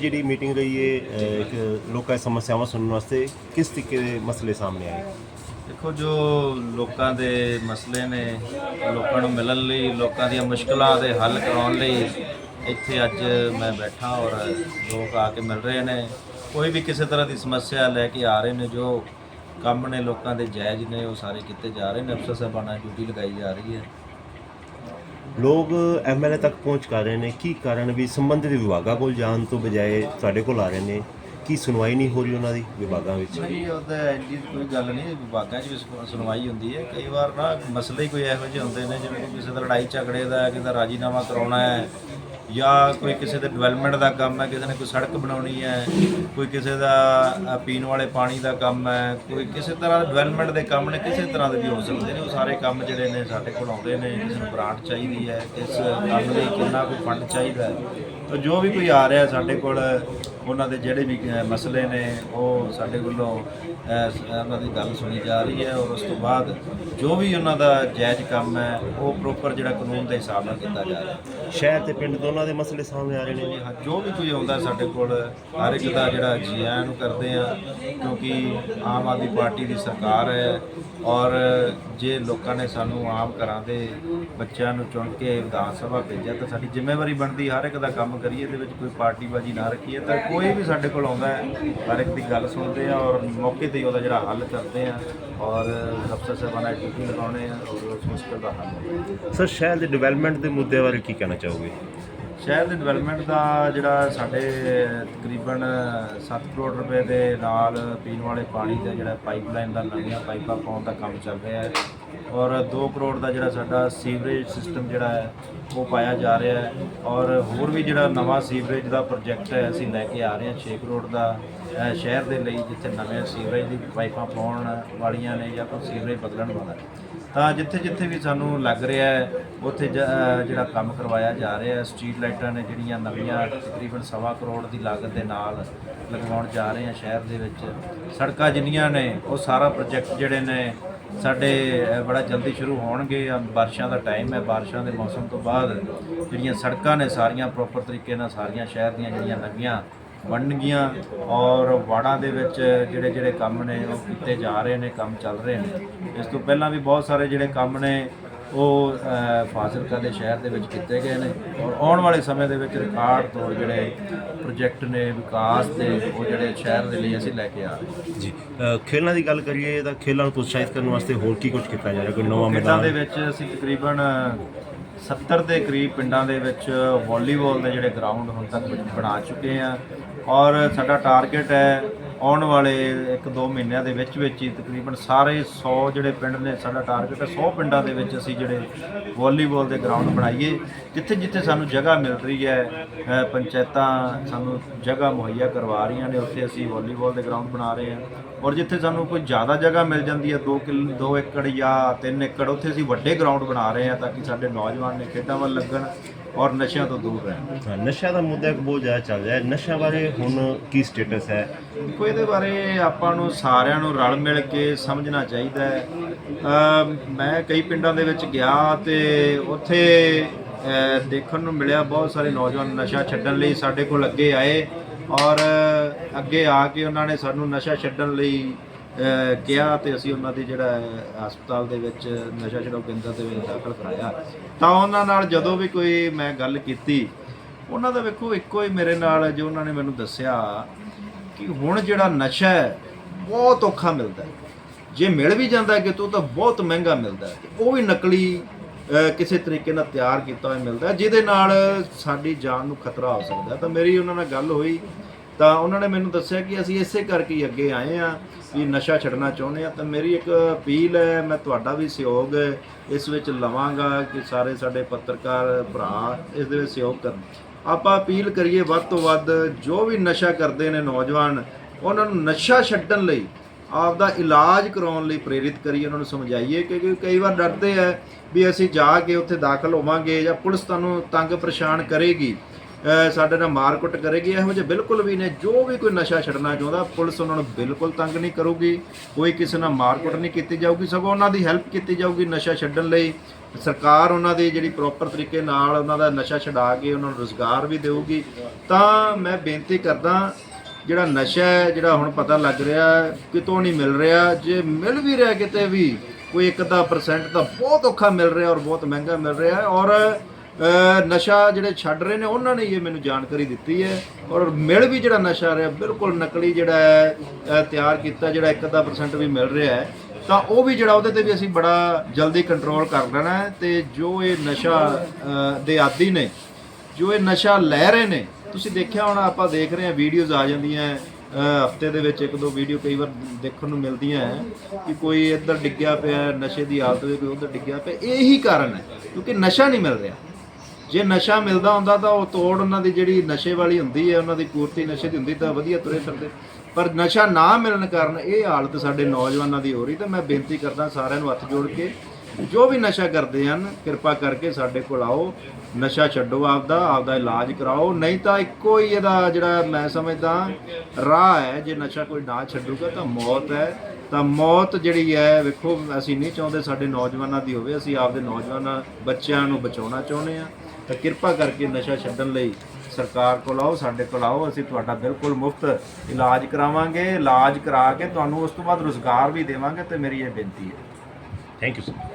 ਜਿਹੜੀ ਮੀਟਿੰਗ ਰਹੀ ਹੈ ਇੱਕ ਲੋਕਾਂ ਦੀ ਸਮੱਸਿਆਵਾਂ ਸੁਣਨ ਵਾਸਤੇ ਕਿਸ ਤਰੀਕੇ ਦੇ ਮਸਲੇ ਸਾਹਮਣੇ ਆਏ? ਦੇਖੋ, ਜੋ ਲੋਕਾਂ ਦੇ ਮਸਲੇ ਨੇ, ਲੋਕਾਂ ਨੂੰ ਮਿਲਣ ਲਈ, ਲੋਕਾਂ ਦੀਆਂ ਮੁਸ਼ਕਲਾਂ ਦੇ ਹੱਲ ਕਰਾਉਣ ਲਈ ਇੱਥੇ ਅੱਜ ਮੈਂ ਬੈਠਾ ਔਰ ਲੋਕ ਆ ਕੇ ਮਿਲ ਰਹੇ ਨੇ। ਕੋਈ ਵੀ ਕਿਸੇ ਤਰ੍ਹਾਂ ਦੀ ਸਮੱਸਿਆ ਲੈ ਕੇ ਆ ਰਹੇ ਨੇ, ਜੋ ਕੰਮ ਨੇ ਲੋਕਾਂ ਦੇ ਜਾਇਜ਼ ਨੇ, ਉਹ ਸਾਰੇ ਕੀਤੇ ਜਾ ਰਹੇ ਨੇ। ਅਫਸਰ ਸਾਹਿਬਾਨਾਂ ਡਿਊਟੀ ਲਗਾਈ ਜਾ ਰਹੀ ਹੈ। ਲੋਕ ਐਮਐਲਏ ਤੱਕ ਪਹੁੰਚ ਕਰ ਰਹੇ ਨੇ। ਕੀ ਕਾਰਨ ਵੀ ਸੰਬੰਧਿਤ ਵਿਭਾਗਾਂ ਕੋਲ ਜਾਣ ਤੋਂ ਬਜਾਏ ਤੁਹਾਡੇ ਕੋਲ ਆ ਰਹੇ ਨੇ? ਕੀ ਸੁਣਵਾਈ ਨਹੀਂ ਹੋ ਰਹੀ ਉਹਨਾਂ ਦੀ ਵਿਭਾਗਾਂ ਵਿੱਚ? ਨਹੀਂ ਉਹਦਾ ਐਡੀ ਕੋਈ ਗੱਲ ਨਹੀਂ। ਵਿਭਾਗਾਂ 'ਚ ਵੀ ਸੁ- ਸੁਣਵਾਈ ਹੁੰਦੀ ਹੈ। ਕਈ ਵਾਰ ਨਾ ਮਸਲੇ ਹੀ ਕੋਈ ਇਹੋ ਜਿਹੇ ਹੁੰਦੇ ਨੇ, ਜਿਵੇਂ ਕਿ ਕਿਸੇ ਦਾ ਲੜਾਈ ਝਗੜੇ ਦਾ ਹੈ ਕਿਸੇ ਦਾ ਰਾਜੀਨਾਮਾ ਕਰਾਉਣਾ ਹੈ। ਜਾਂ ਕੋਈ ਕਿਸੇ ਦੇ ਡਿਵੈਲਪਮੈਂਟ ਦਾ ਕੰਮ ਹੈ, ਕਿਸੇ ਨੇ ਕੋਈ ਸੜਕ ਬਣਾਉਣੀ ਹੈ, ਕੋਈ ਕਿਸੇ ਦਾ ਪੀਣ ਵਾਲੇ ਪਾਣੀ ਦਾ ਕੰਮ ਹੈ, ਕੋਈ ਕਿਸੇ ਤਰ੍ਹਾਂ ਦਾ ਡਿਵੈਲਪਮੈਂਟ ਦੇ ਕੰਮ ਨੇ, ਕਿਸੇ ਤਰ੍ਹਾਂ ਦੇ ਵੀ ਹੋ ਸਕਦੇ ਨੇ। ਉਹ ਸਾਰੇ ਕੰਮ ਜਿਹੜੇ ਨੇ ਸਾਡੇ ਕੋਲ ਆਉਂਦੇ ਨੇ, ਕਿਸੇ ਨੂੰ ਗ੍ਰਾਂਟ ਚਾਹੀਦੀ ਹੈ ਕਿਸ ਕੰਮ ਲਈ ਕਿੰਨਾ ਕੋਈ ਫੰਡ ਚਾਹੀਦਾ ਹੈ। ਤਾਂ ਜੋ ਵੀ ਕੋਈ ਆ ਰਿਹਾ ਸਾਡੇ ਕੋਲ ਉਹਨਾਂ ਦੇ ਜਿਹੜੇ ਵੀ ਮਸਲੇ ਨੇ ਉਹ ਸਾਡੇ ਵੱਲੋਂ ਉਹਨਾਂ ਦੀ ਗੱਲ ਸੁਣੀ ਜਾ ਰਹੀ ਹੈ ਔਰ ਉਸ ਤੋਂ ਬਾਅਦ ਜੋ ਵੀ ਉਹਨਾਂ ਦਾ ਜਾਇਜ਼ ਕੰਮ ਹੈ ਉਹ ਪ੍ਰੋਪਰ ਜਿਹੜਾ ਕਾਨੂੰਨ ਦੇ ਹਿਸਾਬ ਨਾਲ ਕੀਤਾ ਜਾ ਰਿਹਾ। ਸ਼ਹਿਰ ਤੇ ਪਿੰਡ ਦੋਨਾਂ ਦੇ ਮਸਲੇ ਸਾਹਮਣੇ ਆ ਰਹੇ ਨੇ ਜੋ। ਵੀ ਕੋਈ ਆਉਂਦਾ ਸਾਡੇ ਕੋਲ ਹਰ ਇੱਕ ਦਾ ਜਿਹੜਾ ਜੀ ਆਇਆਂ ਨੂੰ ਕਰਦੇ ਆ ਕਿਉਂਕਿ ਆਮ ਆਦਮੀ ਪਾਰਟੀ ਦੀ ਸਰਕਾਰ ਹੈ ਔਰ ਜੇ ਲੋਕਾਂ ਨੇ ਸਾਨੂੰ ਆਮ ਘਰਾਂ ਦੇ ਬੱਚਿਆਂ ਨੂੰ ਚੁਣ ਕੇ ਵਿਧਾਨ ਸਭਾ ਭੇਜਿਆ ਤਾਂ ਸਾਡੀ ਜ਼ਿੰਮੇਵਾਰੀ ਬਣਦੀ ਹਰ ਇੱਕ ਦਾ ਕੰਮ ਕਰੀਏ ਇਹਦੇ ਵਿੱਚ ਕੋਈ ਪਾਰਟੀਬਾਜ਼ੀ ਨਾ ਰੱਖੀਏ ਤਾਂ ਕੋਈ ਕੋਈ ਵੀ ਸਾਡੇ ਕੋਲ ਆਉਂਦਾ ਹੈ, ਹਰ ਇੱਕ ਦੀ ਗੱਲ ਸੁਣਦੇ ਆ ਔਰ ਮੌਕੇ ਤੇ ਹੀ ਉਹਦਾ ਜਿਹੜਾ ਹੱਲ ਕਰਦੇ ਆ ਔਰ ਅਫਸਰ ਸਾਹਿਬਾਨਾਂ ਦੀ ਡਿਊਟੀ ਲਗਾਉਣੇ ਆ ਔਰ ਉਸ ਮੁਸ਼ਕਲ ਦਾ ਹੱਲ ਸਰ, ਸ਼ਹਿਰ ਦੇ ਡਿਵੈਲਪਮੈਂਟ ਦੇ ਮੁੱਦੇ ਬਾਰੇ ਕੀ ਕਹਿਣਾ ਚਾਹੋਗੇ? ਸ਼ਹਿਰ ਦੇ ਡਿਵੈਲਪਮੈਂਟ ਦਾ ਜਿਹੜਾ ਸਾਡੇ ਤਕਰੀਬਨ 7 ਕਰੋੜ ਰੁਪਏ ਦੇ ਨਾਲ ਪੀਣ ਵਾਲੇ ਪਾਣੀ ਦਾ ਜਿਹੜਾ ਪਾਈਪਲਾਈਨ ਦਾ ਨਵੀਆਂ ਪਾਈਪਾਂ ਪਾਉਣ ਦਾ ਕੰਮ ਚੱਲ ਰਿਹਾ ਹੈ। ਔਰ 2 ਕਰੋੜ ਦਾ ਜਿਹੜਾ ਸਾਡਾ ਸੀਵਰੇਜ ਸਿਸਟਮ ਜਿਹੜਾ ਹੈ, ਉਹ ਪਾਇਆ ਜਾ ਰਿਹਾ ਹੈ। ਔਰ ਹੋਰ ਵੀ ਜਿਹੜਾ ਨਵਾਂ ਸੀਵਰੇਜ ਦਾ ਪ੍ਰੋਜੈਕਟ ਹੈ, ਅਸੀਂ ਲੈ ਕੇ ਆ ਰਹੇ ਹਾਂ 6 ਕਰੋੜ ਦਾ ਸ਼ਹਿਰ ਦੇ ਲਈ ਜਿੱਥੇ ਨਵੇਂ ਸੀਵਰੇਜ ਦੀ ਪਾਈਪਾਂ ਪਾਉਣ ਵਾਲੀਆਂ ਨੇ ਜਾਂ ਕੋਈ ਸੀਵਰੇਜ ਬਦਲਣ ਵਾਲਾ ਹੈ। ਤਾਂ ਜਿੱਥੇ ਜਿੱਥੇ ਵੀ ਸਾਨੂੰ ਲੱਗ ਰਿਹਾ ਹੈ, ਉੱਥੇ ਜ- ਜਿਹੜਾ ਕੰਮ ਕਰਵਾਇਆ ਜਾ ਰਿਹਾ ਹੈ, ਸਟਰੀਟ ਲਾਈਟਾਂ ਨੇ ਜਿਹੜੀਆਂ ਨਵੀਆਂ ਤਕਰੀਬਨ ਸਵਾ ਕਰੋੜ ਦੀ ਲਾਗਤ ਦੇ ਨਾਲ ਲਗਵਾਉਣ ਜਾ ਰਹੇ ਹਾਂ ਸ਼ਹਿਰ ਦੇ ਵਿੱਚ। ਸੜਕਾਂ ਜਿੰਨੀਆਂ ਨੇ, ਉਹ ਸਾਰਾ ਪ੍ਰੋਜੈਕਟ ਜਿਹੜੇ ਨੇ, ਸਾਡੇ ਬੜਾ ਜਲਦੀ ਸ਼ੁਰੂ ਹੋਣਗੇ। ਬਾਰਿਸ਼ਾਂ ਦਾ ਟਾਈਮ ਹੈ, ਬਾਰਿਸ਼ਾਂ ਦੇ ਮੌਸਮ ਤੋਂ ਬਾਅਦ ਜਿਹੜੀਆਂ ਸੜਕਾਂ ਨੇ ਸਾਰੀਆਂ ਪ੍ਰੋਪਰ ਤਰੀਕੇ ਨਾਲ ਸਾਰੀਆਂ ਸ਼ਹਿਰ ਦੀਆਂ ਜਿਹੜੀਆਂ ਨਵੀਆਂ ਬਣਨਗੀਆਂ ਔਰ ਵਾੜਾਂ ਦੇ ਵਿੱਚ ਜਿਹੜੇ ਜਿਹੜੇ ਕੰਮ ਨੇ ਉਹ ਕੀਤੇ ਜਾ ਰਹੇ ਨੇ ਕੰਮ ਚੱਲ ਰਹੇ ਨੇ। ਇਸ ਤੋਂ ਪਹਿਲਾਂ ਵੀ ਬਹੁਤ ਸਾਰੇ ਜਿਹੜੇ ਕੰਮ ਨੇ ਉਹ ਫਾਜ਼ਿਲਕਾ ਦੇ ਸ਼ਹਿਰ ਦੇ ਵਿੱਚ ਕੀਤੇ ਗਏ ਨੇ ਔਰ ਆਉਣ ਵਾਲੇ ਸਮੇਂ ਦੇ ਵਿੱਚ ਰਿਕਾਰਡ ਤੋੜ ਜਿਹੜੇ ਪ੍ਰੋਜੈਕਟ ਨੇ ਵਿਕਾਸ ਦੇ ਉਹ ਜਿਹੜੇ ਸ਼ਹਿਰ ਦੇ ਲਈ ਅਸੀਂ ਲੈ ਕੇ ਆ ਰਹੇ ਹਾਂ। ਜੀ ਖੇਲਾਂ ਦੀ ਗੱਲ ਕਰੀਏ ਤਾਂ ਖੇਲਾਂ ਨੂੰ ਪ੍ਰੋਤਸਾਹਿਤ ਕਰਨ ਵਾਸਤੇ ਹੋਰ ਕੀ ਕੁਝ ਕੀਤਾ ਜਾ ਰਿਹਾ? ਕੋਈ ਨਵਾਂ ਪਿੰਡਾਂ ਦੇ ਮੈਦਾਨ ਵਿੱਚ ਅਸੀਂ ਤਕਰੀਬਨ 70 ਦੇ ਕਰੀਬ ਪਿੰਡਾਂ ਦੇ ਵਿੱਚ ਵਾਲੀਬਾਲ ਦੇ ਜਿਹੜੇ ਗਰਾਊਂਡ ਹੁਣ ਤੱਕ ਬਣਾ ਚੁੱਕੇ ਆ ਔਰ ਸਾਡਾ ਟਾਰਗੇਟ ਹੈ ਆਉਣ ਵਾਲੇ 1-2 ਮਹੀਨਿਆਂ ਦੇ ਵਿੱਚ ਵਿੱਚ ਹੀ ਤਕਰੀਬਨ ਸਾਰੇ 100 ਜਿਹੜੇ ਪਿੰਡ ਨੇ, ਸਾਡਾ ਟਾਰਗੇਟ ਹੈ 100 ਪਿੰਡਾਂ ਦੇ ਵਿੱਚ ਅਸੀਂ ਜਿਹੜੇ ਵਾਲੀਬਾਲ ਦੇ ਗਰਾਊਂਡ ਬਣਾਈਏ, ਜਿੱਥੇ ਜਿੱਥੇ ਸਾਨੂੰ ਜਗ੍ਹਾ ਮਿਲ ਰਹੀ ਹੈ ਪੰਚਾਇਤਾਂ ਸਾਨੂੰ ਜਗ੍ਹਾ ਮੁਹੱਈਆ ਕਰਵਾ ਰਹੀਆਂ ਨੇ, ਉੱਥੇ ਅਸੀਂ ਵਾਲੀਬਾਲ ਦੇ ਗਰਾਊਂਡ ਬਣਾ ਰਹੇ ਹਾਂ ਔਰ ਜਿੱਥੇ ਸਾਨੂੰ ਕੋਈ ਜ਼ਿਆਦਾ ਜਗ੍ਹਾ ਮਿਲ ਜਾਂਦੀ ਹੈ 2 ਕਿਲ 2 ਏਕੜ ਜਾਂ 3 ਏਕੜ, ਉੱਥੇ ਅਸੀਂ ਵੱਡੇ ਗਰਾਊਂਡ ਬਣਾ ਰਹੇ ਹਾਂ ਤਾਂ ਕਿ ਸਾਡੇ ਨੌਜਵਾਨ ਨੇ ਖੇਡਾਂ ਵੱਲ ਲੱਗਣ ਔਰ ਨਸ਼ਿਆਂ ਤੋਂ ਦੂਰ ਰਹਿਣ ਹਾਂ, ਨਸ਼ਾ ਦਾ ਮੁੱਦਾ ਇੱਕ ਬਹੁਤ ਜ਼ਿਆਦਾ ਚੱਲ ਰਿਹਾ ਹੈ। ਨਸ਼ਾ ਬਾਰੇ ਹੁਣ ਕੀ ਸਟੇਟਸ ਹੈ? ਦੇਖੋ ਇਹਦੇ ਬਾਰੇ ਆਪਾਂ ਨੂੰ ਸਾਰਿਆਂ ਨੂੰ ਰਲ ਮਿਲ ਕੇ ਸਮਝਣਾ ਚਾਹੀਦਾ ਹੈ। ਅਮ ਮੈਂ ਕਈ ਪਿੰਡਾਂ ਦੇ ਵਿੱਚ ਗਿਆ ਤੇ ਉੱਥੇ ਦੇਖਣ ਨੂੰ ਮਿਲਿਆ ਬਹੁਤ ਸਾਰੇ ਨੌਜਵਾਨ ਨਸ਼ਾ ਛੱਡਣ ਲਈ ਸਾਡੇ ਕੋਲ ਅੱਗੇ ਆਏ ਔਰ ਅੱਗੇ ਆ ਕੇ ਉਹਨਾਂ ਨੇ ਸਾਨੂੰ ਨਸ਼ਾ ਛੱਡਣ ਲਈ ਕਿਹਾ ਤੇ ਅਸੀਂ ਉਹਨਾਂ ਦੀ ਜਿਹੜਾ ਹਸਪਤਾਲ ਦੇ ਵਿੱਚ ਨਸ਼ਾ ਛਡਾਊ ਕੇਂਦਰ ਦੇ ਵਿੱਚ ਦਾਖਲ ਕਰਾਇਆ। ਤਾਂ ਉਹਨਾਂ ਨਾਲ ਜਦੋਂ ਵੀ ਕੋਈ ਮੈਂ ਗੱਲ ਕੀਤੀ, ਉਹਨਾਂ ਦਾ ਵੇਖੋ ਇੱਕੋ ਹੀ ਮੇਰੇ ਨਾਲ ਜੋ ਉਹਨਾਂ ਨੇ ਮੈਨੂੰ ਦੱਸਿਆ ਕਿ ਹੁਣ ਜਿਹੜਾ ਨਸ਼ਾ ਹੈ, ਬਹੁਤ ਔਖਾ ਮਿਲਦਾ ਹੈ। ਜੇ ਮਿਲ ਵੀ ਜਾਂਦਾ ਹੈ ਕਿਤੋਂ ਤਾਂ ਬਹੁਤ ਮਹਿੰਗਾ ਮਿਲਦਾ ਉਹ ਵੀ ਨਕਲੀ ਕਿਸੇ ਤਰੀਕੇ ਨਾਲ ਤਿਆਰ ਕੀਤਾ ਹੋਇਆ ਮਿਲਦਾ ਜਿਹਦੇ ਨਾਲ ਸਾਡੀ ਜਾਨ ਨੂੰ ਖਤਰਾ ਹੋ ਸਕਦਾ ਤਾਂ ਮੇਰੀ ਉਹਨਾਂ ਨਾਲ ਗੱਲ ਹੋਈ ਤਾਂ ਉਹਨਾਂ ਨੇ ਮੈਨੂੰ ਦੱਸਿਆ ਕਿ ਅਸੀਂ ਇਸੇ ਕਰਕੇ ਹੀ ਅੱਗੇ ਆਏ ਆ ਵੀ ਨਸ਼ਾ ਛੱਡਣਾ ਚਾਹੁੰਦੇ ਆ ਤਾਂ ਮੇਰੀ ਇੱਕ ਅਪੀਲ ਹੈ, ਮੈਂ ਤੁਹਾਡਾ ਵੀ ਸਹਿਯੋਗ ਇਸ ਵਿੱਚ ਲਵਾਂਗਾ ਕਿ ਸਾਰੇ ਸਾਡੇ ਪੱਤਰਕਾਰ ਭਰਾ ਇਸ ਦੇ ਵਿੱਚ ਸਹਿਯੋਗ ਕਰਨ। ਆਪਾਂ ਅਪੀਲ ਕਰੀਏ ਵੱਧ ਤੋਂ ਵੱਧ, ਜੋ ਵੀ ਨਸ਼ਾ ਕਰਦੇ ਨੇ ਨੌਜਵਾਨ, ਉਹਨਾਂ ਨੂੰ ਨਸ਼ਾ ਛੱਡਣ ਲਈ ਆਪ ਦਾ ਇਲਾਜ ਕਰਾਉਣ ਲਈ ਪ੍ਰੇਰਿਤ ਕਰੀਏ, ਉਹਨਾਂ ਨੂੰ ਸਮਝਾਈਏ, ਕਿਉਂਕਿ ਕਈ ਵਾਰ ਡਰਦੇ ਆ ਵੀ ਅਸੀਂ ਜਾ ਕੇ ਉੱਥੇ ਦਾਖਲ ਹੋਵਾਂਗੇ ਜਾਂ ਪੁਲਿਸ ਤੁਹਾਨੂੰ ਤੰਗ ਪਰੇਸ਼ਾਨ ਕਰੇਗੀ। ਸਾਡੇ ਨਾਲ ਮਾਰਕੁੱਟ ਕਰੇਗੀ, ਇਹੋ ਜਿਹੇ ਬਿਲਕੁਲ ਵੀ ਨੇ, ਜੋ ਵੀ ਕੋਈ ਨਸ਼ਾ ਛੱਡਣਾ ਚਾਹੁੰਦਾ, ਪੁਲਿਸ ਉਹਨਾਂ ਨੂੰ ਬਿਲਕੁਲ ਤੰਗ ਨਹੀਂ ਕਰੂਗੀ, ਕੋਈ ਕਿਸੇ ਨਾਲ ਮਾਰਕੁੱਟ ਨਹੀਂ ਕੀਤੀ ਜਾਊਗੀ, ਸਗੋਂ ਉਹਨਾਂ ਦੀ ਹੈਲਪ ਕੀਤੀ ਜਾਊਗੀ ਨਸ਼ਾ ਛੱਡਣ ਲਈ। ਸਰਕਾਰ ਉਹਨਾਂ ਦੀ ਜਿਹੜੀ ਪ੍ਰੋਪਰ ਤਰੀਕੇ ਨਾਲ ਉਹਨਾਂ ਦਾ ਨਸ਼ਾ ਛਡਾ ਕੇ ਉਹਨਾਂ ਨੂੰ ਰੋਜ਼ਗਾਰ ਵੀ ਦੇਊਗੀ। ਤਾਂ ਮੈਂ ਬੇਨਤੀ ਕਰਦਾ, ਜਿਹੜਾ ਨਸ਼ਾ ਹੈ, ਜਿਹੜਾ ਹੁਣ ਪਤਾ ਲੱਗ ਰਿਹਾ ਕਿਤੋਂ ਨਹੀਂ ਮਿਲ ਰਿਹਾ, ਜੇ ਮਿਲ ਵੀ ਰਿਹਾ ਕਿਤੇ ਵੀ, ਕੋਈ ਇੱਕ ਅੱਧਾ ਪਰਸੈਂਟ ਤਾਂ ਬਹੁਤ ਔਖਾ ਮਿਲ ਰਿਹਾ ਔਰ ਬਹੁਤ ਮਹਿੰਗਾ ਮਿਲ ਰਿਹਾ ਔਰ ਨਸ਼ਾ ਜਿਹੜੇ ਛੱਡ ਰਹੇ ਨੇ, ਉਹਨਾਂ ਨੇ ਇਹ ਮੈਨੂੰ ਜਾਣਕਾਰੀ ਦਿੱਤੀ ਹੈ ਔਰ ਮਿਲ ਵੀ ਜਿਹੜਾ ਨਸ਼ਾ ਰਿਹਾ, ਬਿਲਕੁਲ ਨਕਲੀ ਜਿਹੜਾ ਹੈ ਤਿਆਰ ਕੀਤਾ, ਜਿਹੜਾ ਇੱਕ ਅੱਧਾ ਪਰਸੈਂਟ ਵੀ ਮਿਲ ਰਿਹਾ ਹੈ, ਤਾਂ ਉਹ ਵੀ ਜਿਹੜਾ ਉਹਦੇ ਤੇ ਵੀ ਅਸੀਂ ਬੜਾ ਜਲਦੀ ਕੰਟਰੋਲ ਕਰ ਲੈਣਾ ਹੈ ਤੇ ਜੋ ਇਹ ਨਸ਼ਾ ਦੇ ਆਦੀ ਨੇ, ਜੋ ਇਹ ਨਸ਼ਾ ਲੈ ਰਹੇ ਨੇ, ਤੁਸੀਂ ਦੇਖਿਆ ਹੋਣਾ, ਆਪਾਂ ਦੇਖ ਰਹੇ ਹਾਂ ਵੀਡੀਓਜ਼ ਆ ਜਾਂਦੀਆਂ ਹਫ਼ਤੇ ਦੇ ਵਿੱਚ ਇੱਕ ਦੋ ਵੀਡੀਓ ਕਈ ਵਾਰ ਦੇਖਣ ਨੂੰ ਮਿਲਦੀਆਂ ਹੈ ਕਿ ਕੋਈ ਇੱਧਰ ਡਿੱਗਿਆ ਪਿਆ ਨਸ਼ੇ ਦੀ ਹਾਲਤ ਵਿੱਚ ਕੋਈ ਉੱਧਰ ਡਿੱਗਿਆ ਪਿਆ, ਇਹੀ ਕਾਰਨ ਹੈ, ਕਿਉਂਕਿ ਨਸ਼ਾ ਨਹੀਂ ਮਿਲ ਰਿਹਾ। ਜੇ ਨਸ਼ਾ ਮਿਲਦਾ ਹੁੰਦਾ ਤਾਂ ਉਹ ਤੋੜ ਉਹਨਾਂ ਦੀ ਜਿਹੜੀ ਨਸ਼ੇ ਵਾਲੀ ਹੁੰਦੀ ਹੈ, ਉਹਨਾਂ ਦੀ ਪੂਰਤੀ ਨਸ਼ੇ ਦੀ ਹੁੰਦੀ ਤਾਂ ਵਧੀਆ ਤੁਰੇ ਫਿਰਦੇ। ਪਰ ਨਸ਼ਾ ਨਾ ਮਿਲਣ ਕਾਰਨ ਇਹ ਹਾਲਤ ਸਾਡੇ ਨੌਜਵਾਨਾਂ ਦੀ ਹੋ ਰਹੀ, ਤਾਂ ਮੈਂ ਬੇਨਤੀ ਕਰਦਾ ਸਾਰਿਆਂ ਨੂੰ ਹੱਥ ਜੋੜ ਕੇ, ਜੋ ਵੀ ਨਸ਼ਾ ਕਰਦੇ ਹਨ, ਕਿਰਪਾ ਕਰਕੇ ਸਾਡੇ ਕੋਲ ਆਓ, ਨਸ਼ਾ ਛੱਡੋ ਆਪਦਾ ਆਪਦਾ ਇਲਾਜ ਕਰਾਓ। ਨਹੀਂ ਤਾਂ ਇੱਕੋ ਹੀ ਇਹਦਾ ਜਿਹੜਾ ਮੈਂ ਸਮਝਦਾ ਰਾਹ ਹੈ, ਜੇ ਨਸ਼ਾ ਕੋਈ ਨਾ ਛੱਡੂਗਾ ਤਾਂ ਮੌਤ ਹੈ। ਤਾਂ ਮੌਤ ਜਿਹੜੀ ਹੈ, ਵੇਖੋ, ਅਸੀਂ ਨਹੀਂ ਚਾਹੁੰਦੇ ਸਾਡੇ ਨੌਜਵਾਨਾਂ ਦੀ ਹੋਵੇ, ਅਸੀਂ ਆਪਦੇ ਨੌਜਵਾਨਾਂ, ਬੱਚਿਆਂ ਨੂੰ ਬਚਾਉਣਾ ਚਾਹੁੰਦੇ ਆ ਤਾਂ ਕਿਰਪਾ ਕਰਕੇ ਨਸ਼ਾ ਛੱਡਣ ਲਈ ਸਰਕਾਰ ਕੋਲ ਆਓ, ਸਾਡੇ ਕੋਲ ਆਓ, ਅਸੀਂ ਤੁਹਾਡਾ ਬਿਲਕੁਲ ਮੁਫਤ ਇਲਾਜ ਕਰਾਵਾਂਗੇ, ਇਲਾਜ ਕਰਾ ਕੇ ਤੁਹਾਨੂੰ ਉਸ ਤੋਂ ਬਾਅਦ ਰੋਜ਼ਗਾਰ ਵੀ ਦੇਵਾਂਗੇ ਤੇ ਮੇਰੀ ਇਹ ਬੇਨਤੀ ਹੈ। Thank you sir